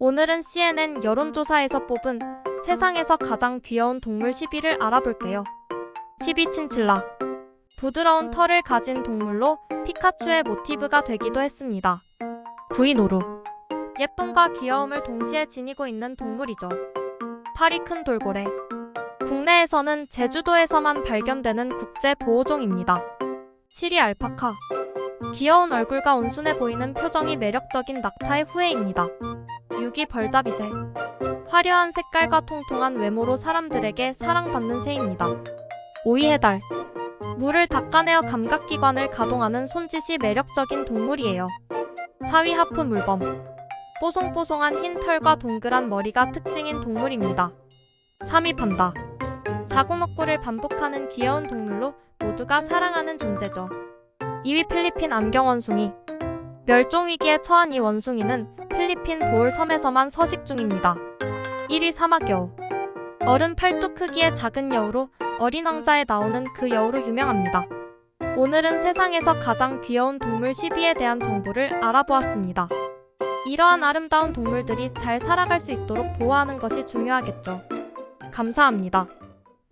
오늘은 CNN 여론조사에서 뽑은 세상에서 가장 귀여운 동물 10위를 알아볼게요. 10위 친칠라. 부드러운 털을 가진 동물로 피카츄의 모티브가 되기도 했습니다. 9위 노루. 예쁨과 귀여움을 동시에 지니고 있는 동물이죠. 팔이 큰 돌고래. 국내에서는 제주도에서만 발견되는 국제 보호종입니다. 7위 알파카. 귀여운 얼굴과 온순해 보이는 표정이 매력적인 낙타의 후예입니다. 6위 벌잡이새. 화려한 색깔과 통통한 외모로 사람들에게 사랑받는 새입니다. 5위 해달. 물을 닦아내어 감각기관을 가동하는 손짓이 매력적인 동물이에요. 4위 하프 물범. 뽀송뽀송한 흰 털과 동그란 머리가 특징인 동물입니다. 3위 판다. 자고먹고를 반복하는 귀여운 동물로 모두가 사랑하는 존재죠. 2위 필리핀 안경원숭이. 멸종위기에 처한 이 원숭이는 필리핀 보울 섬에서만 서식 중입니다. 1위 사막여우. 어른 팔뚝 크기의 작은 여우로 어린 왕자에 나오는 그 여우로 유명합니다. 오늘은 세상에서 가장 귀여운 동물 10위에 대한 정보를 알아보았습니다. 이러한 아름다운 동물들이 잘 살아갈 수 있도록 보호하는 것이 중요하겠죠. 감사합니다.